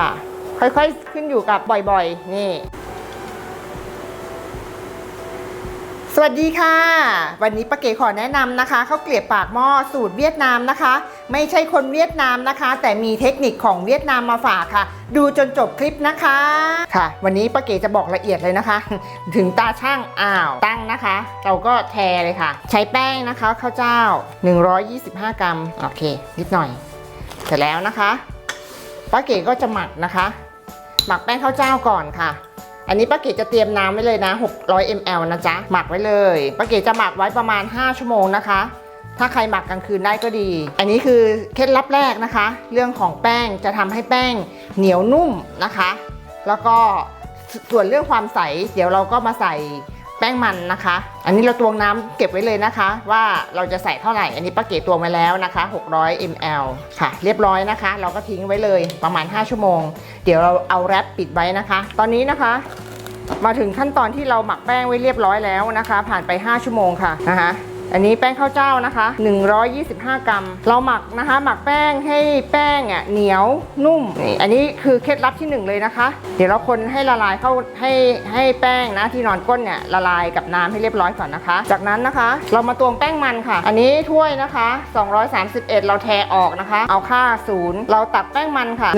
ค่ะค่อยๆ ขึ้นอยู่กับบ่อยๆ นี่ สวัสดีค่ะ วันนี้ป้าเก๋ขอแนะนำนะคะข้าวเกลียบปากหม้อสูตรเวียดนามนะคะ ไม่ใช่คนเวียดนามนะคะ แต่มีเทคนิคของเวียดนามมาฝากค่ะ ดูจนจบคลิปนะคะค่ะ วันนี้ป้าเก๋จะบอกละเอียดเลยนะคะ ถึงตาช่างอ้าวตั้งนะคะ เราก็แทเลยค่ะ ใช้แป้งนะคะข้าวเจ้า 125 กรัมโอเค นิดหน่อย เสร็จแล้วนะคะ ป้าเก๋ก็จะหมักนะคะ หมักแป้งข้าวเจ้าก่อนค่ะ อันนี้ป้าเก๋จะเตรียมน้ำไว้เลยนะ 600 ml นะจ๊ะ หมักไว้เลยป้าเก๋จะหมักไว้ประมาณ 5 ชั่วโมงนะคะ ถ้าใครหมักกลางคืนได้ก็ดี อันนี้คือเคล็ดลับแรกนะคะ เรื่องของแป้งจะทำให้แป้งเหนียวนุ่มนะคะ แล้วก็ส่วนเรื่องความใส เดี๋ยวเราก็มาใส่ ป้งมันนะคะ อันนี้เราตวงน้ำเก็บไว้เลยนะคะ ว่าเราจะใส่เท่าไหร่ อันนี้ป้าเก๋ตวงไว้แล้วนะคะ 600 ml ค่ะ เรียบร้อยนะคะ เราก็ทิ้งไว้เลยประมาณ 5 ชั่วโมง เดี๋ยวเราเอาแรปปิดไว้นะคะ ตอนนี้นะคะ มาถึงขั้นตอนที่เราหมักแป้งไว้เรียบร้อยแล้วนะคะ ผ่านไป 5 ชั่วโมงค่ะนะคะ อันนี้แป้งข้าวเจ้านะคะ 125 กรัม เราหมักนะคะ หมักแป้งให้แป้งอะเหนียวนุ่มนี่อันนี้คือเคล็ดลับที่หนึ่งเลยนะคะ เดี๋ยวเราคนให้ละลายเข้าให้ให้แป้งนะที่นอนก้นเนี่ยละลายกับน้ำให้เรียบร้อยก่อนนะคะ จากนั้นนะคะ เรามาตวงแป้งมันค่ะ อันนี้ถ้วยนะคะ 231 เราแทออกนะคะ เอาค่าศูนย์เราตัดแป้งมันค่ะ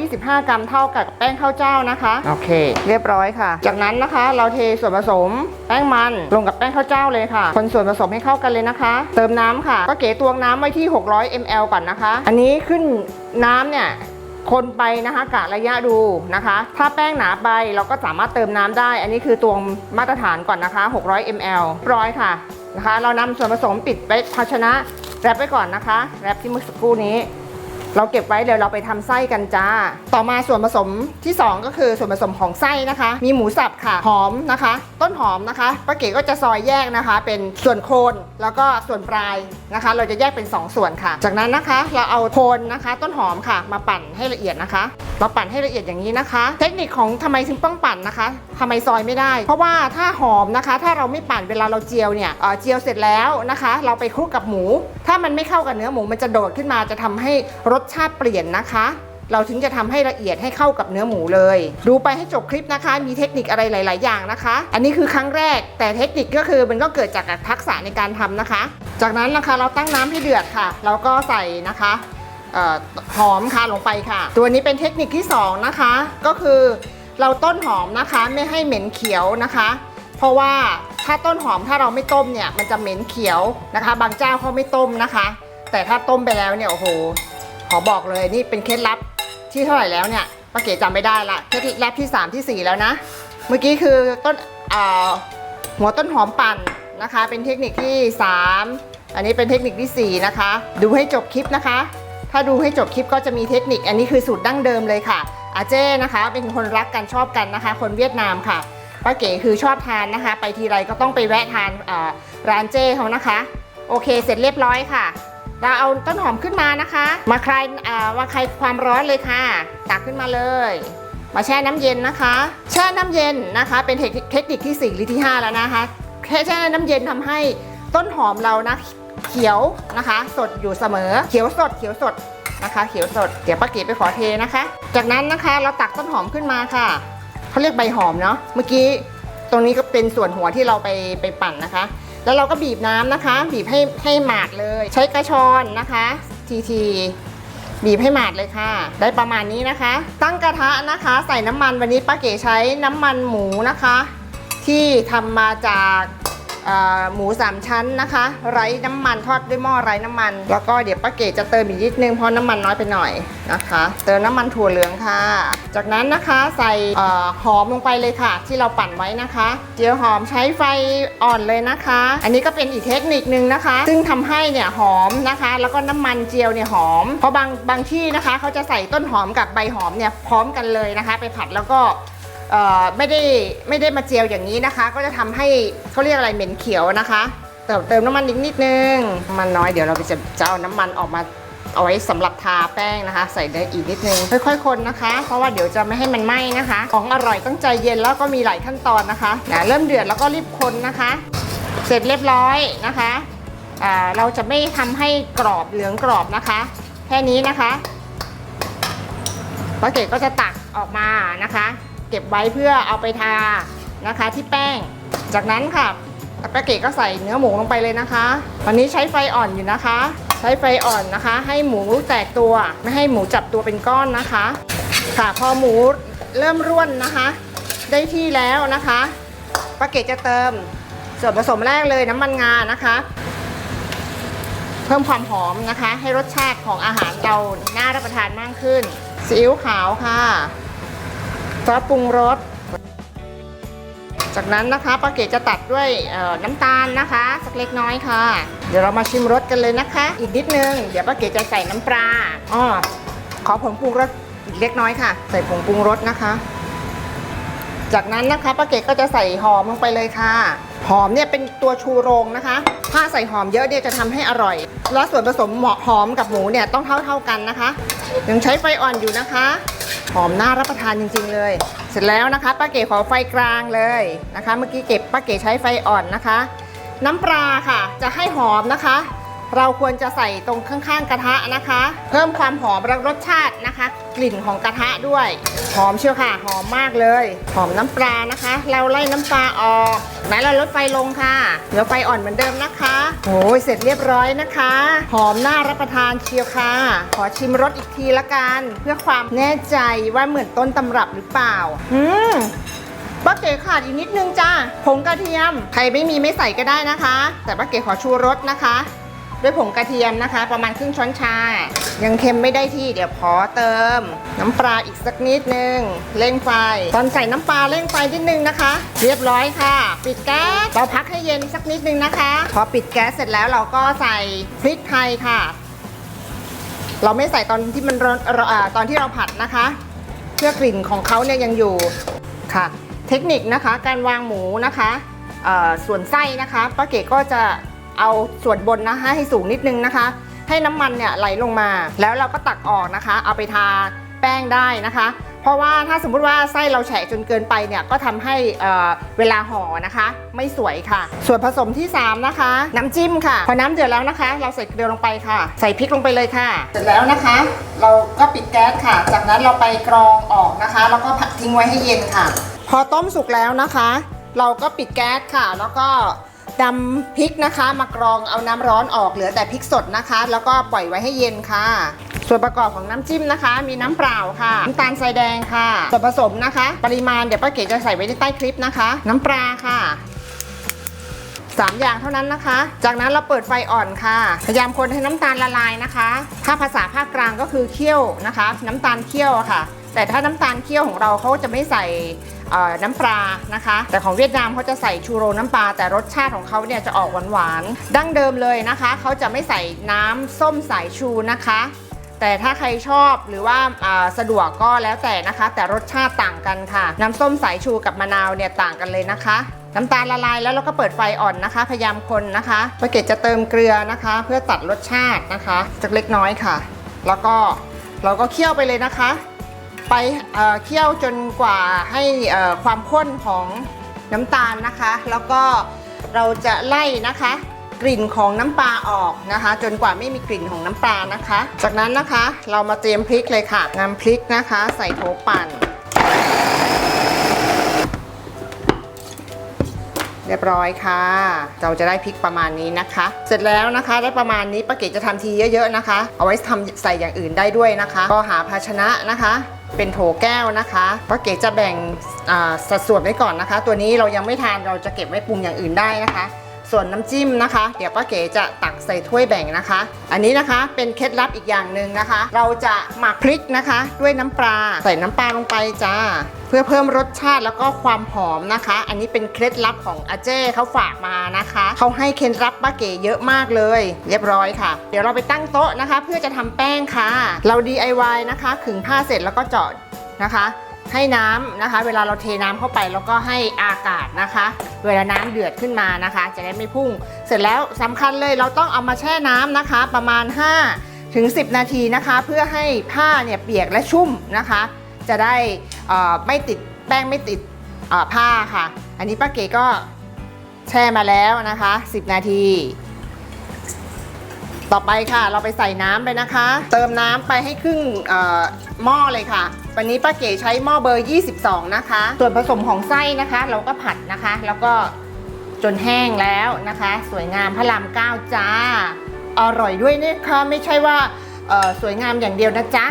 125 กรัมเท่ากับแป้งข้าวเจ้านะคะโอเค เรียบร้อยค่ะ จากนั้นนะคะ เราเทส่วนผสมแป้งมันลงกับแป้งข้าวเจ้าเลยค่ะ คนส่วนผสมให้เข้ากันเลยนะคะ เติมน้ำค่ะ ก็เก๋ตวงน้ำไว้ที่ 600 ml ก่อนนะคะ อันนี้ขึ้นน้ำเนี่ยคนไปนะคะกะระยะดูนะคะ ถ้าแป้งหนาไปเราก็สามารถเติมน้ำได้ อันนี้คือตวงมาตรฐานก่อนนะคะ 600 ml ร้อยค่ะนะคะ เรานำส่วนผสมปิดไว้ภาชนะแรปไว้ก่อนนะคะแรปที่เมื่อสักครู่นี้ เราเก็บไว้เดี๋ยวเราไปทำไส้กันจ้า ต่อมาส่วนผสมที่ 2 ก็คือส่วนผสมของไส้นะคะ มีหมูสับค่ะ หอมนะคะ ต้นหอมนะคะป้าเก๋ก็จะซอยแยกนะคะ เป็นส่วนโคนแล้วก็ส่วนปลายนะคะ เราจะแยกเป็น 2 ส่วนค่ะ จากนั้นนะคะเราเอาโคนนะคะ ต้นหอมค่ะ มาปั่นให้ละเอียดนะคะเราปั่นให้ละเอียดอย่างนี้นะคะ เทคนิคของทำไมถึงต้องปั่นนะคะทำไมซอยไม่ได้ เพราะว่าถ้าหอมนะคะ ถ้าเราไม่ปั่นเวลาเราเจียวเนี่ยเเจียวเสร็จแล้วนะคะ เราไปคลุกกับหมู ถ้ามันไม่เข้ากับเนื้อหมูมันจะโดดขึ้นมาจะทำให้รสชาติเปลี่ยนนะคะเราถึงจะทำให้ละเอียดให้เข้ากับเนื้อหมูเลย ดูไปให้จบคลิปนะคะ มีเทคนิคอะไรหลาย ๆ อย่างนะคะ อันนี้คือครั้งแรก แต่เทคนิคก็คือมันก็เกิดจากทักษะในการทำนะคะ จากนั้นนะคะเราตั้งน้ำให้เดือดค่ะ เราก็ใส่นะคะ หอมค่ะลงไปค่ะ ตัวนี้เป็นเทคนิคที่สองนะคะ ก็คือเราต้นหอมนะคะไม่ให้เหม็นเขียวนะคะ เพราะว่าถ้าต้นหอมถ้าเราไม่ต้มเนี่ยมันจะเหม็นเขียวนะคะ บางเจ้าเขาไม่ต้มนะคะ แต่ถ้าต้มไปแล้วเนี่ยโอ้โหขอบอกเลยนี่เป็นเคล็ดลับที่เท่าไหร่แล้วเนี่ยป้าเก๋จำไม่ได้ละเคล็ดลับที่ 3 ที่ 4 แล้วนะ เมื่อกี้คือต้นเอ่อหัวต้นหอมปั่นนะคะ เป็นเทคนิคที่ 3 อันนี้เป็นเทคนิคที่ 4 นะคะ ดูให้จบคลิปนะคะ ถ้าดูให้จบคลิปก็จะมีเทคนิค อันนี้คือสูตรดั้งเดิมเลยค่ะ อาเจ้นะคะ เป็นคนรักกันชอบกันนะคะ คนเวียดนามค่ะป้าเก๋คือชอบทานนะคะ ไปทีไรก็ต้องไปแวะทานร้านเจ้เขานะคะ โอเคเสร็จเรียบร้อยค่ะ เราเอาต้นหอมขึ้นมานะคะ มาคลายมาคลายความร้อนเลยค่ะ ตักขึ้นมาเลยมาแช่น้ำเย็นนะคะ แช่น้ำเย็นนะคะ เป็นเทคนิคที่4หรือที่ 5 แล้วนะคะแค่แช่น้ำเย็นทำให้ต้นหอมเรานะ เขียวนะคะ สดอยู่เสมอ เขียวสดเขียวสดนะคะ เขียวสดเดี๋ยวป้าเก๋ไปขอเทนะคะ จากนั้นนะคะเราตักต้นหอมขึ้นมาค่ะเขาเรียกใบหอมเนาะเมื่อกี้ตรงนี้ก็เป็นส่วนหัวที่เราไปไปปั่นนะคะ แล้วเราก็บีบน้ำนะคะ บีบให้ให้หมาดเลย ใช้กระชอนนะคะทีทีบีบให้หมาดเลยค่ะ ได้ประมาณนี้นะคะ ตั้งกระทะนะคะ ใส่น้ำมันวันนี้ป้าเก๋ใช้น้ำมันหมูนะคะ ที่ทำมาจาก หมูสามชั้นนะคะ ไร้น้ำมันทอดด้วยหม้อไร้น้ำมัน แล้วก็เดี๋ยวป้าเก๋จะเติมอีกนิดนึงเพราะน้ำมันน้อยไปหน่อยนะคะ เติมน้ำมันถั่วเหลืองค่ะ จากนั้นนะคะใส่หอมลงไปเลยค่ะ ที่เราปั่นไว้นะคะ เจียวหอมใช้ไฟอ่อนเลยนะคะ อันนี้ก็เป็นอีกเทคนิคนึงนะคะ ซึ่งทำให้เนี่ยหอมนะคะ แล้วก็น้ำมันเจียวเนี่ยหอมเพราะบางบางที่นะคะเขาจะใส่ต้นหอมกับใบหอมเนี่ยพร้อมกันเลยนะคะ ไปผัดแล้วก็ ไม่ได้ไม่ได้มาเจียวอย่างนี้นะคะ ก็จะทำให้เขาเรียกอะไรเหม็นเขียวนะคะ เติมเติมน้ำมันอีกนิดนึงน้ำมันน้อยเดี๋ยวเราจะจะเอาน้ำมันออกมาเอาไว้สำหรับทาแป้งนะคะ ใส่ได้อีกนิดนึงค่อยๆคนนะคะ เพราะว่าเดี๋ยวจะไม่ให้มันไหม้นะคะ ของอร่อยต้องใจเย็นแล้วก็มีหลายขั้นตอนนะคะนะเริ่มเดือดแล้วก็รีบคนนะคะ เสร็จเรียบร้อยนะคะเราจะไม่ทำให้กรอบเหลืองกรอบนะคะ แค่นี้นะคะป้าเกดก็จะตักออกมานะคะ ก็บไว้เพื่อเอาไปทานะคะที่แป้ง จากนั้นค่ะป้าเกดก็ใส่เนื้อหมูลงไปเลยนะคะตอนนี้ใช้ไฟอ่อนอยู่นะคะ ใช้ไฟอ่อนนะคะ ให้หมูแตกตัวไม่ให้หมูจับตัวเป็นก้อนนะคะ ค่ะพอหมูเริ่มร่วนนะคะ ได้ที่แล้วนะคะป้าเกดจะเติมส่วนผสมแรกเลยน้ำมันงานะคะ เพิ่มความหอมนะคะ ให้รสชาติของอาหารเราน่ารับประทานมากขึ้นซีอิ๊วขาวค่ะ ซอสปรุงรส จากนั้นนะคะป้าเกดจะตัดด้วยน้ำตาลนะคะ สักเล็กน้อยค่ะ เดี๋ยวเรามาชิมรสกันเลยนะคะ อีกนิดนึง เดี๋ยวป้าเกดจะใส่น้ำปลาอ้อขอผงปรุงรสอีกเล็กน้อยค่ะ ใส่ผงปรุงรสนะคะ จากนั้นนะคะป้าเกดก็จะใส่หอมลงไปเลยค่ะ หอมเนี่ยเป็นตัวชูโรงนะคะ ถ้าใส่หอมเยอะเนี่ยจะทำให้อร่อย แล้วส่วนผสมเหมาะหอมกับหมูเนี่ยต้องเท่าเท่าๆกันนะคะ ยังใช้ไฟอ่อนอยู่นะคะ หอมน่ารับประทานจริง ๆ เลย เสร็จแล้วนะคะป้าเก๋ขอไฟกลางเลยนะคะ เมื่อกี้เก็บป้าเก๋ใช้ไฟอ่อนนะคะ น้ำปลาค่ะ จะให้หอมนะคะ เราควรจะใส่ตรงข้างๆกระทะนะคะ เพิ่มความหอมและรสชาตินะคะ กลิ่นของกระทะด้วย หอมเชียวค่ะ หอมมากเลย หอมน้ำปลานะคะ เราไล่น้ำปลาออกไหนเราลดไฟลงค่ะเหลือไฟอ่อนเหมือนเดิมนะคะโอ้ยเสร็จเรียบร้อยนะคะ หอมน่ารับประทานเชียวค่ะ ขอชิมรสอีกทีละกัน เพื่อความแน่ใจว่าเหมือนต้นตำรับหรือเปล่า อืมป้าเก๋ขาดอีกนิดนึงจ้าผงกระเทียม ใครไม่มีไม่ใส่ก็ได้นะคะ แต่ป้าเก๋ขอชูรสนะคะ ด้วยผงกระเทียมนะคะ ประมาณครึ่งช้อนชา ยังเค็มไม่ได้ที่เดี๋ยวขอเติม น้ำปลาอีกสักนิดนึงเร่งไฟ ตอนใส่น้ำปลาเร่งไฟนิดนึงนะคะ เรียบร้อยค่ะ ปิดแก๊สเราพักให้เย็นสักนิดนึงนะคะ พอปิดแก๊สเสร็จแล้วเราก็ใส่พริกไทยค่ะ เราไม่ใส่ตอนที่มันร้อนตอนที่เราผัดนะคะ เพื่อกลิ่นของเขาเนี่ยยังอยู่ค่ะ เทคนิคนะคะการวางหมูนะคะส่วนไส้นะคะป้าเก๋ก็จะ เอาส่วนบนนะคะให้สูงนิดนึงนะคะ ให้น้ำมันเนี่ยไหลลงมา แล้วเราก็ตักออกนะคะ เอาไปทาแป้งได้นะคะ เพราะว่าถ้าสมมุติว่าไส้เราแฉะจนเกินไปเนี่ยก็ทำให้เเวลาห่อนะคะ ไม่สวยค่ะ ส่วนผสมที่ 3 นะคะ น้ำจิ้มค่ะ พอน้ำเดือดแล้วนะคะ เราใส่เกลือลงไปค่ะ ใส่พริกลงไปเลยค่ะ เสร็จแล้วนะคะ เราก็ปิดแก๊สค่ะ จากนั้นเราไปกรองออกนะคะ แล้วก็ผัดทิ้งไว้ให้เย็นค่ะ พอต้มสุกแล้วนะคะ เราก็ปิดแก๊สค่ะ แล้วก็ ดำพริกนะคะ มากรองเอาน้ำร้อนออกเหลือแต่พริกสดนะคะ แล้วก็ปล่อยไว้ให้เย็นค่ะ ส่วนประกอบของน้ำจิ้มนะคะ มีน้ำเปล่าค่ะน้ำตาลทรายแดงค่ะ ส่วนผสมนะคะ ปริมาณเดี๋ยวป้าเก๋จะใส่ไว้ในใต้คลิปนะคะ น้ำปลาค่ะสามอย่างเท่านั้นนะคะ จากนั้นเราเปิดไฟอ่อนค่ะ พยายามคนให้น้ำตาลละลายนะคะ ถ้าภาษาภาคกลางก็คือเคี่ยวนะคะ น้ำตาลเคี่ยวค่ะ แต่ถ้าน้ำตาลเคี่ยวของเราเขาจะไม่ใส่ น้ำปลานะคะ แต่ของเวียดนามเขาจะใส่ชูโรน้ำปลาแต่รสชาติของเขาเนี่ยจะออกหวานๆดั้งเดิมเลยนะคะเขาจะไม่ใส่น้ำส้มสายชูนะคะ แต่ถ้าใครชอบหรือว่าสะดวกก็แล้วแต่นะคะ แต่รสชาติต่างกันค่ะ น้ำส้มสายชูกับมะนาวเนี่ยต่างกันเลยนะคะน้ำตาลละลายแล้วเราก็เปิดไฟอ่อนนะคะ พยายามคนนะคะป้าเกดจะเติมเกลือนะคะ เพื่อตัดรสชาตินะคะจากเล็กน้อยค่ะ แล้วก็เราก็เคี่ยวไปเลยนะคะ ไปเอ่อเคี่ยวจนกว่าให้เอ่อความข้นของน้ำตาลนะคะ แล้วก็เราจะไล่นะคะ กลิ่นของน้ำปลาออกนะคะ จนกว่าไม่มีกลิ่นของน้ำปลานะคะ จากนั้นนะคะเรามาเตรียมพริกเลยค่ะนำพริกนะคะ ใส่โถปั่น เรียบร้อยค่ะ เราจะได้พริกประมาณนี้นะคะ เสร็จแล้วนะคะได้ประมาณนี้ป้าเกดจะทำทีเยอะๆนะคะ เอาไว้ทำใส่อย่างอื่นได้ด้วยนะคะ ก็หาภาชนะนะคะ เป็นโถแก้วนะคะป้าเก๋จะแบ่งสัดส่วนไว้ก่อนนะคะ ตัวนี้เรายังไม่ทานเราจะเก็บไว้ปรุงอย่างอื่นได้นะคะ ส่วนน้ำจิ้มนะคะ เดี๋ยวป้าเก๋จะตักใส่ถ้วยแบ่งนะคะ อันนี้นะคะเป็นเคล็ดลับอีกอย่างหนึ่งนะคะ เราจะหมักพริกนะคะ ด้วยน้ำปลาใส่น้ำปลาลงไปจ้า พื่อเพิ่มรสชาติแล้วก็ความหอมนะคะ อันนี้เป็นเคล็ดลับของอาเจ้เขาฝากมานะคะ เขาให้เคล็ดลับป้าเก๋เยอะมากเลย เรียบร้อยค่ะ เดี๋ยวเราไปตั้งโต๊ะนะคะ เพื่อจะทำแป้งค่ะ เรา DIY นะคะขึงผ้าเสร็จแล้วก็เจาะนะคะ ให้น้ำนะคะ เวลาเราเทน้ำเข้าไปแล้วก็ให้อากาศนะคะ เวลาน้ำเดือดขึ้นมานะคะ จะได้ไม่พุ่ง เสร็จแล้วสำคัญเลยเราต้องเอามาแช่น้ำนะคะ ประมาณ 5 ถึง 10 นาทีนะคะ เพื่อให้ผ้าเนี่ยเปียกและชุ่มนะคะ จะได้ไม่ติดแป้งไม่ติดผ้าค่ะ อันนี้ป้าเก๋ก็แช่มาแล้วนะคะ 10 นาที ต่อไปค่ะ เราไปใส่น้ำไปนะคะ เติมน้ำไปให้ครึ่งหม้อเลยค่ะ วันนี้ป้าเก๋ใช้หม้อเบอร์ 22 นะคะ ส่วนผสมของไส้นะคะ เราก็ผัดนะคะ แล้วก็จนแห้งแล้วนะคะ สวยงามพระรามเก้าจ้า อร่อยด้วยนะคะไม่ใช่ว่าสวยงามอย่างเดียวนะจ๊ะ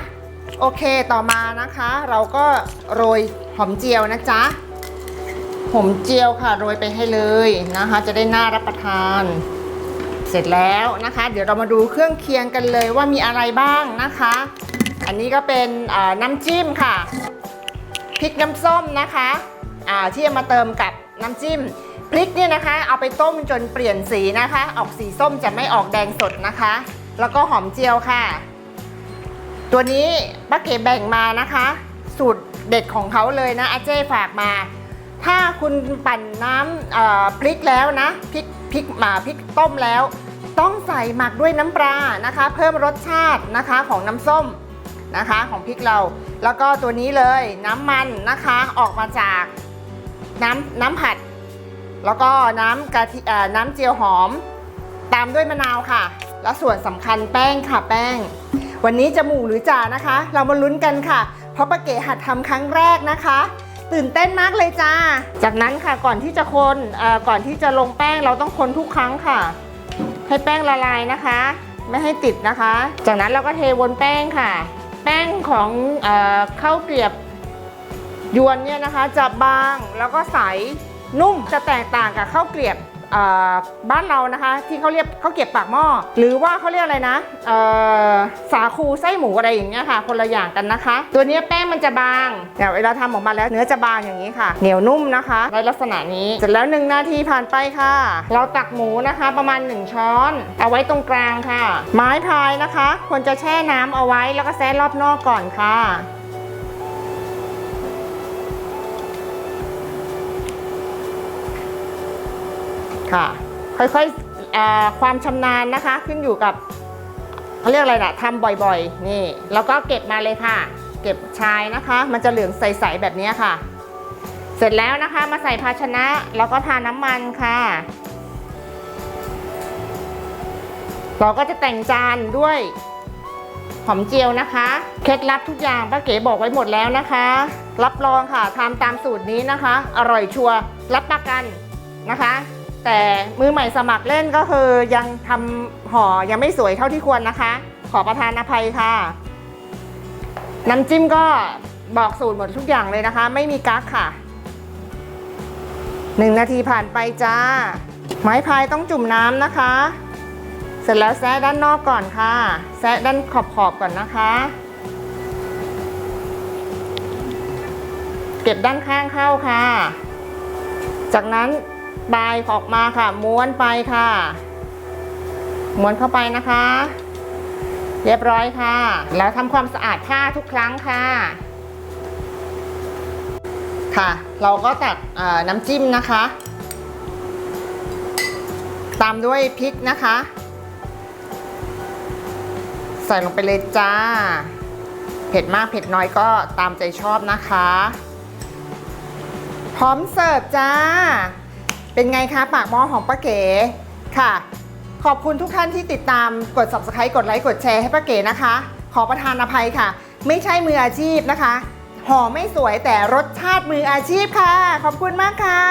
โอเคต่อมานะคะ เราก็โรยหอมเจียวนะจ๊ะหอมเจียวค่ะโรยไปให้เลยนะคะ จะได้น่ารับประทาน เสร็จแล้วนะคะ เดี๋ยวเรามาดูเครื่องเคียงกันเลยว่ามีอะไรบ้างนะคะ อันนี้ก็เป็นน้ำจิ้มค่ะพริกน้ำส้มนะคะที่เอามาเติมกับน้ำจิ้มพริกเนี่ยนะคะ เอาไปต้มจนเปลี่ยนสีนะคะ ออกสีส้มจะไม่ออกแดงสดนะคะ แล้วก็หอมเจียวค่ะ ตัวนี้ป้าเก๋แบ่งมานะคะ สูตรเด็ดของเขาเลยนะอาเจ้ฝากมา ถ้าคุณปั่นน้ำพริกแล้วนะพริกพริกมาพริกต้มแล้ว ต้องใส่หมักด้วยน้ำปลานะคะ เพิ่มรสชาตินะคะของน้ำส้มนะคะของพริกเรา แล้วก็ตัวนี้เลยน้ำมันนะคะออกมาจากน้ำน้ำผัด แล้วก็น้ำกะทิน้ำเจียวหอม ตามด้วยมะนาวค่ะ แล้วส่วนสำคัญแป้งค่ะแป้ง วันนี้จะหมูหรือจ่านะคะ เรามาลุ้นกันค่ะ เพราะป้าเก๋หัดทำครั้งแรกนะคะ ตื่นเต้นมากเลยจ้า จากนั้นค่ะก่อนที่จะคนเอ่อก่อนที่จะลงแป้งเราต้องคนทุกครั้งค่ะ ให้แป้งละลายนะคะ ไม่ให้ติดนะคะ จากนั้นเราก็เทวนแป้งค่ะ แป้งของเออข้าวเกรียบยวนเนี่ยนะคะ จะบางแล้วก็ใสนุ่มจะแตกต่างกับข้าวเกลียบ บ้านเรานะคะที่เขาเรียกเขาเกรียบปากหม้อหรือว่าเขาเรียกอะไรนะสาคูไส้หมูอะไรอย่างเงี้ยค่ะ คนละอย่างกันนะคะ ตัวนี้แป้งมันจะบางแต่ยเวลาทำออกมาแล้วเนื้อจะบางอย่างนี้ค่ะ เหนียวนุ่มนะคะในลักษณะนี้เสร็จแล้วหนึ่งนาทีผ่านไปค่ะ เราตักหมูนะคะประมาณ 1 ช้อน เอาไว้ตรงกลางค่ะ ไม้พายนะคะ ควรจะแช่น้ำเอาไว้แล้วก็แซะรอบนอกก่อนค่ะ ค่ะ ค่อยๆความชำนาญนะคะขึ้นอยู่กับเขาเรียกอะไรนะทำบ่อยๆ นี่ แล้วก็เก็บมาเลยค่ะ เก็บชายนะคะ มันจะเหลืองใสๆแบบนี้ค่ะ เสร็จแล้วนะคะมาใส่ภาชนะแล้วก็ทาน้ำมันค่ะ เราก็จะแต่งจานด้วยหอมเจียวนะคะ เคล็ดลับทุกอย่างป้าเก๋บอกไว้หมดแล้วนะคะ รับรองค่ะทำตามสูตรนี้นะคะ อร่อยชัวร์รับประกันนะคะ แต่มือใหม่สมัครเล่นก็คือยังทำห่อยังไม่สวยเท่าที่ควรนะคะ ขอประทานอภัยค่ะ น้ำจิ้มก็บอกสูตรหมดทุกอย่างเลยนะคะ ไม่มีกั๊กค่ะหนึ่งนาทีผ่านไปจ้า ไม้พายต้องจุ่มน้ำนะคะ เสร็จแล้วแซะด้านนอกก่อนค่ะ แซะด้านขอบๆก่อนนะคะ เก็บด้านข้างเข้าค่ะ จากนั้น บายออกมาค่ะ ม้วนไปค่ะ ม้วนเข้าไปนะคะ เรียบร้อยค่ะ แล้วทำความสะอาดผ้าทุกครั้งค่ะ ค่ะ เราก็ตักน้ำจิ้มนะคะ ตามด้วยพริกนะคะ ใส่ลงไปเลยจ้า เผ็ดมากเผ็ดน้อยก็ตามใจชอบนะคะ พร้อมเสิร์ฟจ้า เป็นไงคะ ปากหม้อของป้าเก๋ค่ะ ขอบคุณทุกท่านที่ติดตามกด subscribe กดไลค์กดแชร์ให้ป้าเก๋นะคะ ขอประทานอภัยค่ะ ไม่ใช่มืออาชีพนะคะห่อไม่สวยแต่รสชาติมืออาชีพค่ะ ขอบคุณมากค่ะ